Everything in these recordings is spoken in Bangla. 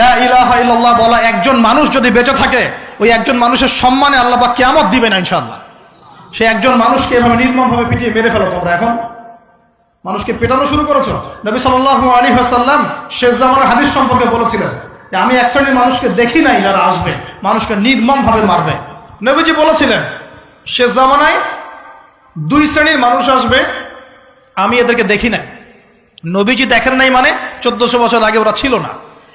লা ইলাহা ইল্লাল্লাহ বলা একজন মানুষ যদি বেঁচে থাকে, ওই একজন মানুষের সম্মানে আল্লাহ বা কেমত দিবে না ইনশাআল্লাহ। সে একজন মানুষকে এভাবে নির্মমভাবে পিটিয়ে মেরে ফেলো তোমরা এখন। মানুষকে পেটানো শুরু করেছ। নবী সাল্লাল্লাহু আলাইহি ওয়াসাল্লাম শেষ জামানের হাদিস সম্পর্কে বলেছিলেন যে, আমি এক শ্রেণির মানুষকে দেখি নাই যারা আসবে। মানুষকে নির্মমভাবে মারবে। নবীজি বলেছিলেন, শেষ জামানায় দুই শ্রেণির মানুষ আসবে, আমি এদেরকে দেখি নাই। নবীজি দেখেন নাই মানে চোদ্দশো বছর আগে ওরা ছিল না।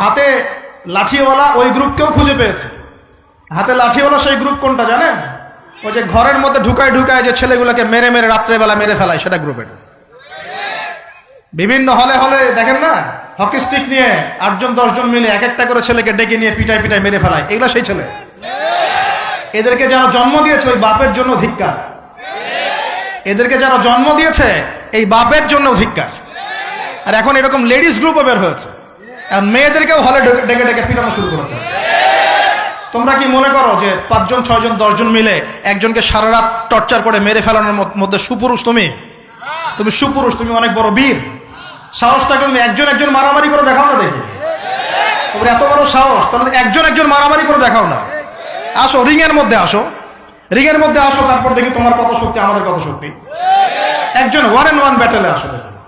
হাতে লাঠিওয়ালা ওই গ্রুপকেও খুঁজে পেয়েছে। হাতে লাঠিওয়ালা সেই গ্রুপ কোনটা জানেন? ওই যে ঘরের মধ্যে ঢুকায় ঢুকায় যে ছেলেগুলোকে মেরে মেরে রাত্রেবেলা মেরে ফেলায়, সেটা গ্রুপের। বিভিন্ন হলে হলে, দেখেন না? হকি স্টিক নিয়ে আটজন, দশজন মিলে এক একটা করে ছেলেকে ডেকে নিয়ে পিটায় পিটায় মেরে ফেলায়। এগুলো সেই ছেলে। এদেরকে যারা জন্ম দিয়েছে ওই বাপের জন্য ধিক্কার। এদেরকে যারা জন্ম দিয়েছে এই বাপের জন্য ধিক্কার। আর এখন এরকম লেডিস গ্রুপও বের হয়েছে। আর মেয়েদেরকেও হলে ডেকে- ডেকে পিটানো শুরু করেছে। তোমরা কি মনে করো যে পাঁচজন, ছয়জন, দশজন মিলে একজনকে সারা রাত টর্চার করে মেরে ফেলানোর মধ্যে সুপুরুষ তুমি? তুমি সুপুরুষ, তুমি অনেক বড় বীর। সাহস থাকলে তুমি একজন একজন মারামারি করে দেখাও না দেখি? তোমার এত বড় সাহস, তাহলে একজন একজন মারামারি করে দেখাও না। আসো রিং এর মধ্যে আসো। রিং এর মধ্যে আসো, তারপর দেখি তোমার কত শক্তি, আমাদের কত শক্তি। একজন ওয়ান এন্ড ওয়ান ব্যাটেলে আসো দেখি।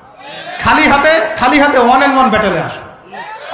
খালি হাতে খালি হাতে ওয়ান এন্ড ওয়ান ব্যাটেলে আসো।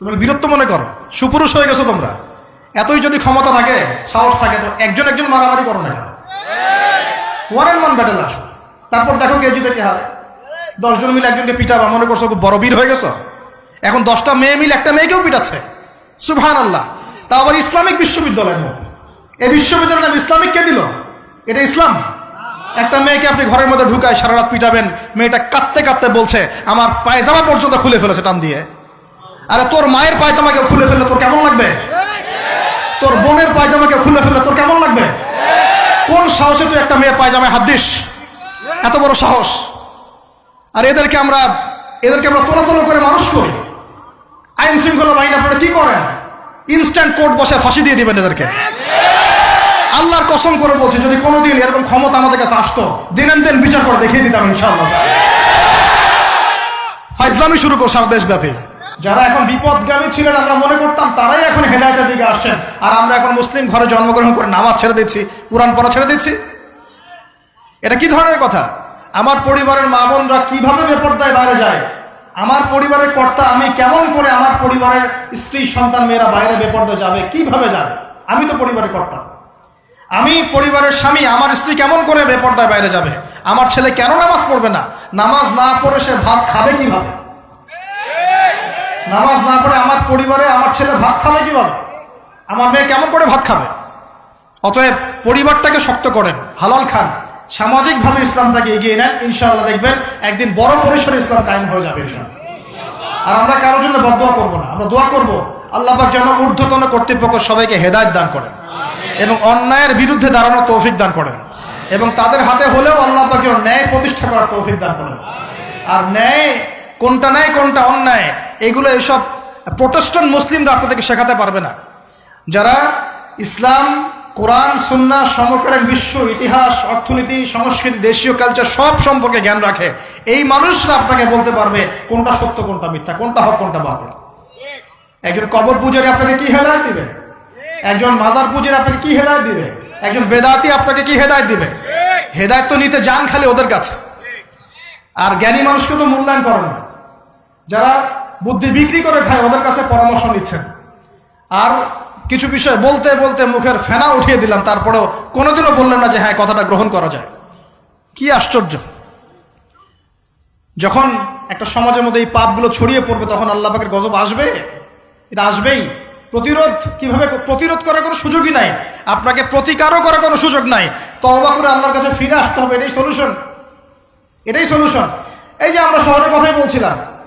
তোমরা বীরত্ব মনে করো। সুপুরুষ হয়ে গেছো তোমরা। এতই যদি ক্ষমতা থাকে, সাহস থাকে, তো একজন একজন মারামারি করো না কেন? ওয়ান অ্যান্ড ওয়ান ব্যাটেল আসো। তারপর দেখো কে জিতে কে হারে। দশজন মিলে একজনকে পিটাবা, মনে করছ খুব বড় বীর হয়ে গেছো? এখন দশটা মেয়ে মিলে একটা মেয়েকেও পিটাচ্ছে। সুবহান আল্লাহ তা আবার ইসলামিক বিশ্ববিদ্যালয়ের মধ্যে। এই বিশ্ববিদ্যালয়ের নাম ইসলামিক কে দিল? এটা ইসলাম? একটা মেয়েকে আপনি ঘরের মধ্যে ঢুকায় সারা রাত পিটাবেন, মেয়েটা কাঁদতে কাঁদতে বলছে, আমার পায়জামা পর্যন্ত খুলে ফেলেছে টান দিয়ে। আরে তোর মায়ের পায়জামাকে খুলে ফেললে তোর কেমন লাগবে? তোর বোনের পায়জামাকে খুলে ফেললে তোর কেমন লাগবে? কোন সাহসে তুই একটা মেয়ের পায়জামায় হাত দিস? এত বড় সাহস। আর এদেরকে আমরা এদেরকে আমরা তোলা তোলা করে মানুষ করি। আইন শৃঙ্খলা বাহিনী আপনারা কি করেন? ইনস্ট্যান্ট কোর্ট বসে ফাঁসি দিয়ে দিবেন এদেরকে। আল্লাহর কসম করে বলছি, যদি কোনোদিন এরকম ক্ষমতা আমাদের কাছে আসতো, দিনেন দিন বিচার করে দেখিয়ে দিতাম ইনশাআল্লাহ। ফাইজলামি শুরু কর সারা দেশব্যাপী। যারা এখন বিপদগামী ছিলেন, আমরা মনে করতাম তারাই এখন হেদায়তের দিকে আসছেন। আর আমরা এখন মুসলিম ঘরে জন্মগ্রহণ করে নামাজ ছেড়ে দিচ্ছি, কোরআন পড়া ছেড়ে দিচ্ছি। এটা কি ধরনের কথা? আমার পরিবারের মা বোনরা কীভাবে বেপর্দায় বাইরে যায়? আমার পরিবারের কর্তা, আমি কেমন করে আমার পরিবারের স্ত্রী, সন্তান, মেয়েরা বাইরে বেপর্দায় যাবে? কীভাবে যাবে? আমি তো পরিবারের কর্তা। আমি পরিবারের স্বামী, আমার স্ত্রী কেমন করে বেপর্দায় বাইরে যাবে? আমার ছেলে কেন নামাজ পড়বে না? নামাজ না পড়ে সে ভাত খাবে কীভাবে? নামাজ না পড়ে আমার পরিবারে আমার ছেলে ভাত খাবে কীভাবে? আমার মেয়ে কেমন করে ভাত খাবে? অতএব পরিবারটাকে শক্ত করেন, হালাল খান। সামাজিকভাবে ইসলামটাকে এগিয়ে নেন, ইনশাআল্লাহ দেখবেন একদিন বড় পরিসরে ইসলাম কায়েম হয়ে যাবে আর আমরা কারোর জন্য বদোয়া করব না, আমরা দোয়া করব আল্লাহ পাক যেন ঊর্ধ্বতন কর্তৃপক্ষ সবাইকে হেদায়েত দান করেন এবং অন্যায়ের বিরুদ্ধে দাঁড়ানোর তৌফিক দান করেন এবং তাদের হাতে হলেও আল্লাহ পাক যেন ন্যায় প্রতিষ্ঠা করার তৌফিক দান করেন। আর ন্যায় কোনটা ন্যায়, কোনটা অন্যায় এগুলো এইসব প্রোটেস্ট্যান্ট মুসলিমরা আপনাদেরকে শেখাতে পারবে না। যারা ইসলাম, কোরআন সুন্না সমকালীন বিশ্ব ইতিহাস, অর্থনীতি, সংস্কৃতি, দেশীয় কালচার সব সম্পর্কে জ্ঞান রাখে, এই মানুষরা আপনাকে বলতে পারবে কোনটা সত্য, কোনটা মিথ্যা, কোনটা হক, কোনটা বাতিল। একজন কবর পূজারী আপনাকে কি হেদায়ত দিবে? একজন মাজার পূজারী আপনাকে কি হেদায়ত দিবে? একজন বেদাতি আপনাকে কি হেদায়ত দিবে? হেদায়ত তো নিতে যান খালি ওদের কাছে। আর জ্ঞানী মানুষকে তো মূল্যায়ন করে না। যারা বুদ্ধি বিক্রি করে খায়, ওদের কাছে পরামর্শ নিচ্ছেন। আর কিছু বিষয় বলতে বলতে মুখের ফেনা উঠিয়ে দিলাম, তারপরেও কোনোদিনও বললেন না যে হ্যাঁ কথাটা গ্রহণ করা যায়। কি আশ্চর্য। যখন একটা সমাজের মধ্যে এই পাপগুলো ছড়িয়ে পড়বে, তখন আল্লাহ পাকের গজব আসবে? এটা আসবেই। প্রতিরোধ কীভাবে প্রতিরোধ করার কোনো সুযোগই নাই। আপনাকে প্রতিকারও করার কোনো সুযোগ নাই। তবা করে আল্লাহর কাছে ফিরে আসতে হবে, এটাই সলিউশন এটাই সলিউশন এই যে আমরা শহরের কথাই বলছিলাম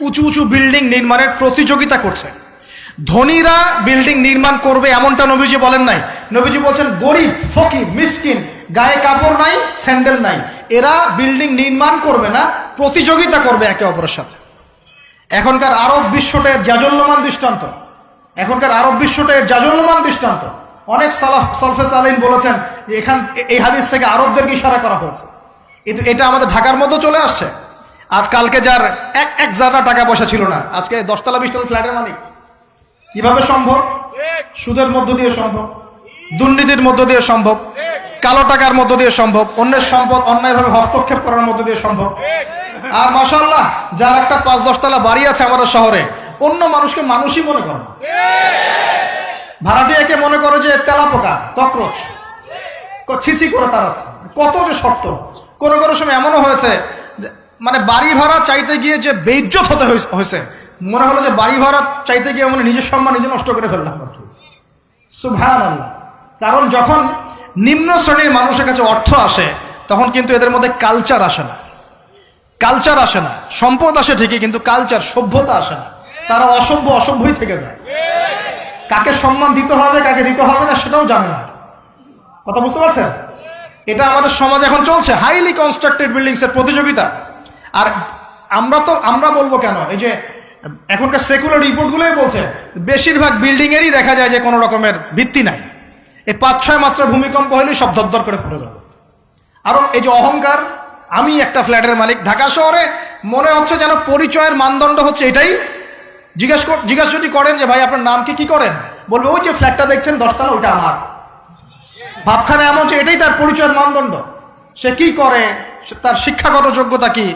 উঁচু উঁচু বিল্ডিং নির্মাণের প্রতিযোগিতা করছে। ধনীরা বিল্ডিং নির্মাণ করবে এমনটা নবীজি বলেন নাই। নবীজি বলছেন, গরিব, ফকির, মিসকিন, গায়ে কাপড় নাই, স্যান্ডেল নাই। এরা বিল্ডিং নির্মাণ করবে না, প্রতিযোগিতা করবে একে অপরের সাথে। এখনকার আরব বিশ্বটা জাজল্যমান দৃষ্টান্ত। এখনকার আরব বিশ্বটা জাজল্যমান দৃষ্টান্ত। অনেক সালাফ সলফেস আলীন বলেছেন যে এখান এই হাদিস থেকে আরবদেরকে ইশারা করা হয়েছে। এটা আমাদের ঢাকার মধ্যে চলে আসছে। আজ কালকে যার এক এক জায়গা টাকা পয়সা ছিল না। আজকে দশতলা বিশতলা ফ্ল্যাটের মালিক। কীভাবে সম্ভব? সুদের মধ্য দিয়ে সম্ভব। দুর্নীতির মধ্য দিয়ে সম্ভব। কালো টাকার মধ্য দিয়ে সম্ভব। অন্যের সম্পদ অন্যায়ভাবে হস্তক্ষেপ করার মধ্য দিয়ে সম্ভব। আর মাসাল্লাহ যার একটা পাঁচ দশতলা বাড়ি আছে আমাদের শহরে, অন্য মানুষকে মানুষই মনে করে না। ভাড়াটিয়াকে মনে করে যে তেলাপোকা, ককরোচ। ক- ছিছি করে তার আছে। কত যে শর্ত কোনো কোনো সময় এমনও হয়েছে মানে বাড়ি ভাড়া চাইতে গিয়ে যে বেইজ্জত হতে হয়েছে- মনে হলো যে বাড়ি ভাড়া চাইতে গিয়ে মানে নিজের সম্মান নিজে নষ্ট করে ফেললাম আর কি। সুভান কারণ যখন নিম্ন শ্রেণির মানুষের কাছে অর্থ আসে, তখন কিন্তু এদের মধ্যে কালচার আসে না। কালচার আসে না। সম্পদ আসে ঠিকই, কিন্তু কালচার সভ্যতা আসে না। তারা অসভ্য, অসভ্যই থেকে যায়। কাকে সম্মান দিতে হবে, কাকে দিতে হবে না, সেটাও জানে না। কথা বুঝতে পারছেন? এটা আমাদের সমাজ এখন চলছে। হাইলি কনস্ট্রাক্টেড বিল্ডিংস এর প্রতিযোগিতা। আর আমরা তো, আমরা বলব কেন? এই যে, এখনকার সেকুলার রিপোর্টগুলোই বলছে, বেশিরভাগ বিল্ডিংয়েরই দেখা যায় যে কোনো রকমের ভিত্তি নাই। এই পাঁচ ছয় মাত্র ভূমিকম্প হলেই সব ধরধর করে পড়ে যাবে। আরও এই যে অহংকার, আমি একটা ফ্ল্যাটের মালিক, ঢাকা শহরে মনে হচ্ছে যেন পরিচয়ের মানদণ্ড হচ্ছে এটাই। জিজ্ঞেস জিজ্ঞেস যদি করেন যে, ভাই, আপনার নাম কি? কি করেন? বলবে, ওই যে ফ্ল্যাটটা দেখছেন, দশতলা, ওইটা আমার। ভাবখানে এমন যে, এটাই তার পরিচয়ের মানদণ্ড। সে কি করে? তার শিক্ষাগত যোগ্যতা কি?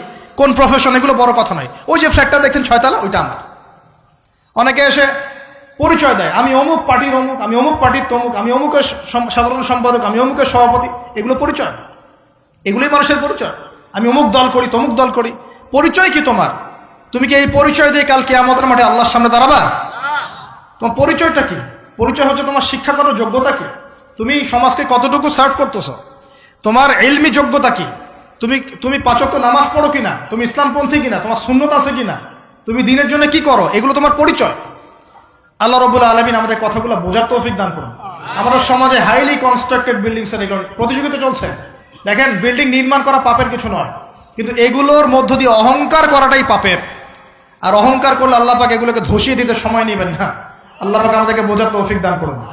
কোন প্রফেশন এগুলো বড় কথা নয়। ওই যে ফ্ল্যাটটা দেখছেন, ছয়তলা, ওইটা আমার। অনেকে এসে পরিচয় দেয়, আমি অমুক পার্টির অমুক, আমি অমুক পার্টির তমুক, আমি অমুকের সাধারণ সম্পাদক, আমি অমুকের সভাপতি, এগুলো পরিচয় এগুলোই মানুষের পরিচয়। আমি অমুক দল করি, তমুক দল করি। পরিচয় কি তোমার? তুমি কি এই পরিচয় দিয়ে কালকে আমাদের মাঠে আল্লাহর সামনে দাঁড়াবা? তোমার পরিচয়টা কি? পরিচয় হচ্ছে তোমার শিক্ষাগত যোগ্যতা কি? তুমি সমাজকে কতটুকু সার্ভ করতেছ? তোমার এলমি যোগ্যতা কি? তুমি তুমি পাচক নামাজ পড়ো কিনা? তুমি ইসলামপন্থী কিনা? তোমার শূন্যতা আছে কিনা? তুমি দিনের জন্য কি করো? এগুলো তোমার পরিচয়। আল্লাহ রবুল্লা আলমিন আমাদের কথাগুলো বোঝার তৌফিক দান করুন। আমাদের সমাজে হাইলি কনস্ট্রাক্টেড বিল্ডিংস এর এগুলো প্রতিযোগিতা চলছে। দেখেন বিল্ডিং নির্মাণ করা পাপের কিছু নয়। কিন্তু এগুলোর মধ্য দিয়ে অহংকার করাটাই পাপের। আর অহংকার করলে আল্লাহ পাক এগুলোকে ধসিয়ে দিতে সময় নেবেন না। আল্লাহ পাক আমাদেরকে বোঝার তৌফিক দান করুন।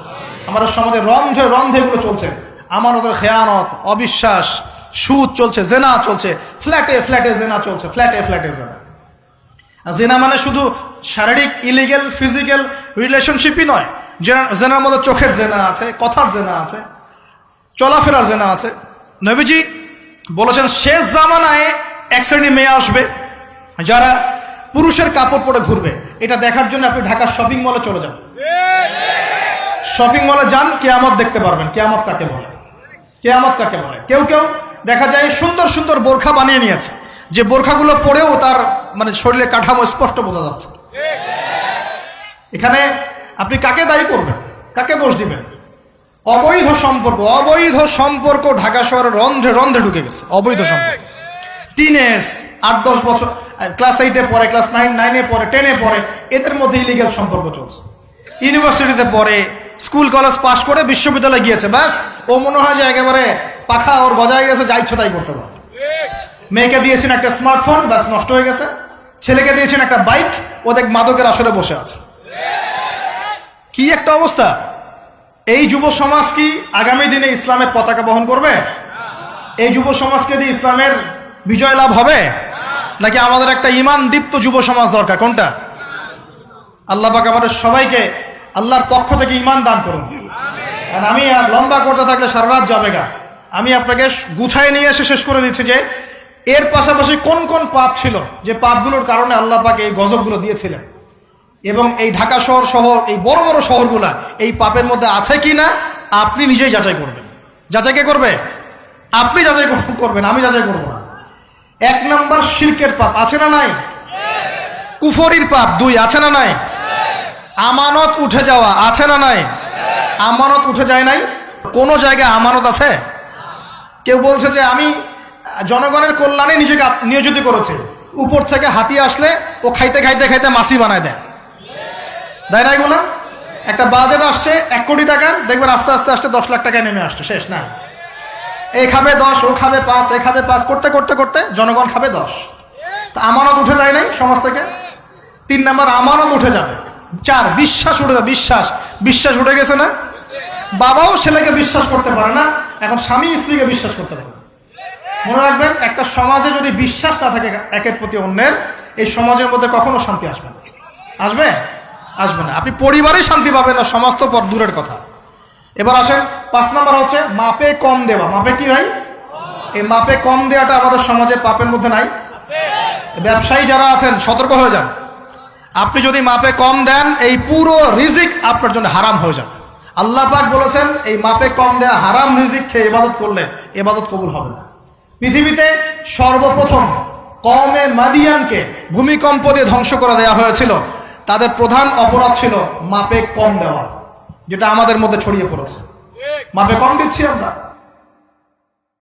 আমাদের সমাজে রন্ধে রন্ধে এগুলো চলছে। আমার ওদের খেয়ানত, অবিশ্বাস সুদ চলছে, জেনা চলছে, ফ্ল্যাটে ফ্ল্যাটে জেনা চলছে, ফ্ল্যাটে ফ্ল্যাটে জেনা। জেনা মানে শুধু শারীরিক ইলিগেল ফিজিক্যাল রিলেশনশিপই নয়, জেনা- জেনার মধ্যে চোখের জেনা আছে, কথার জেনা আছে, চলাফেরার জেনা আছে। নবীজি বলেছেন, শেষ জামানায় এক শ্রেণি মেয়ে আসবে, যারা পুরুষের কাপড় পরে ঘুরবে। এটা দেখার জন্য আপনি ঢাকার শপিং মলে চলে যান। শপিং মলে যান, কেয়ামত দেখতে পারবেন। কেয়ামত কাকে বলে? কেয়ামত কাকে বলে? কেউ কেউ দেখা যায় সুন্দর সুন্দর বোরখা বানিয়ে নিয়েছে। যে বোরখাগুলো পরেও তার মানে শরীরের কাঠামো স্পষ্ট বোঝা যাচ্ছে। এখানে আপনি কাকে দায়ী করবেন? কাকে দোষ দিবেন? অবৈধ সম্পর্ক অবৈধ সম্পর্ক ঢাকা শহরের রন্ধ্রে রন্ধ্রে ঢুকে গেছে, অবৈধ সম্পর্ক। টিনেজ আট, দশ বছর ক্লাস এইটে পড়ে ক্লাস নাইন নাইনে পড়ে টেনে পড়ে, এদের মধ্যে ইলিগাল সম্পর্ক চলছে। ইউনিভার্সিটিতে পড়ে স্কুল কলেজ পাশ করে বিশ্ববিদ্যালয়ে গিয়েছে, ব্যাস, ও মনে হয় যে একেবারে পাখা ওর বজায় গেছে, যা ইচ্ছা তাই করতে পারে। মেয়েকে দিয়েছেন একটা স্মার্টফোন ব্যাস নষ্ট হয়ে গেছে। ছেলেকে দিয়েছেন একটা বাইক ও দেখ মাদকের আসরে বসে আছে। কি একটা অবস্থা? এই যুব সমাজ কি আগামী দিনে ইসলামের পতাকা বহন করবে? এই যুব সমাজকে দিয়ে ইসলামের বিজয় লাভ হবে? নাকি আমাদের একটা ইমান দীপ্ত যুব সমাজ দরকার? কোনটা? আল্লাহ পাক আমাদের সবাইকে আল্লাহর পক্ষ থেকে ইমান দান করুন। আর আমি আর লম্বা করতে থাকলে সারা রাত যাবে গা। আমি আপনাকে গুছায় নিয়ে এসে শেষ করে দিচ্ছি যে, এর পাশাপাশি কোন কোন পাপ ছিল যে পাপগুলোর কারণে আল্লাহ পাক এই গজবগুলো দিয়েছিলেন? এবং এই ঢাকা শহর সহ এই বড় বড় শহরগুলা এই পাপের মধ্যে আছে কি না আপনি নিজেই যাচাই করবেন। যাচাই কে করবে? আপনি যাচাই কর- করবেন, আমি যাচাই করব না। এক নম্বর শিরকের পাপ আছে না নাই? কুফরির পাপ দুই আছে না নাই? আমানত উঠে যাওয়া আছে না নাই? আমানত উঠে যায় নাই? কোনো জায়গায় আমানত আছে? কেউ বলছে যে আমি, জনগণের কল্যাণে নিজেকে নিয়োজিত করেছে। উপর থেকে হাতি আসলে ও খাইতে খাইতে খাইতে মাসি বানায় দেয়। দেয় না এগুলো? একটা বাজেট আসছে এক কোটি টাকার, দেখবেন আস্তে আস্তে আস্তে দশ লাখ টাকায় নেমে আসছে, শেষ না? এ খাবে দশ, ও খাবে পাঁচ, এ খাবে পাঁচ, করতে করতে করতে জনগণ খাবে দশ। তা আমানত উঠে যায় নাই সমাজ থেকে? তিন নাম্বার, আমানত উঠে যাবে। চার, বিশ্বাস উঠে যাবে বিশ্বাস। বিশ্বাস উঠে গেছে না? বাবাও ছেলেকে বিশ্বাস করতে পারে না, এখন স্বামী স্ত্রীকে বিশ্বাস করতে পারে মনে রাখবেন, একটা সমাজে যদি বিশ্বাস না থাকে একের প্রতি অন্যের, এই সমাজের মধ্যে কখনো শান্তি আসবে না। আসবে? আসবে না। আপনি পরিবারে শান্তি পাবেন না, সমাজ তো পর দূরের কথা। এবার আসেন, পাঁচ নাম্বার হচ্ছে, মাপে কম দেওয়া। মাপে কি ভাই? এই মাপে কম দেওয়াটা আমাদের সমাজে পাপের মধ্যে নাই। ব্যবসায়ী যারা আছেন, সতর্ক হয়ে যান। আপনি যদি মাপে কম দেন, এই পুরো রিজিক আপনার জন্য হারাম হয়ে যাবে। আল্লাহ পাক বলেছেন, এই মাপে কম দেয়া হারাম রিজিক খেয়ে ইবাদত করলে এবাদত কবুল হবে না। পৃথিবীতে সর্বপ্রথম কমে মাদিয়ানকে ভূমিকম্প দিয়ে ধ্বংস করে দেওয়া হয়েছিল। তাদের প্রধান অপরাধ ছিল মাপে কম দেওয়া, যেটা আমাদের মধ্যে ছড়িয়ে পড়েছে। মাপে কম দিচ্ছি আমরা।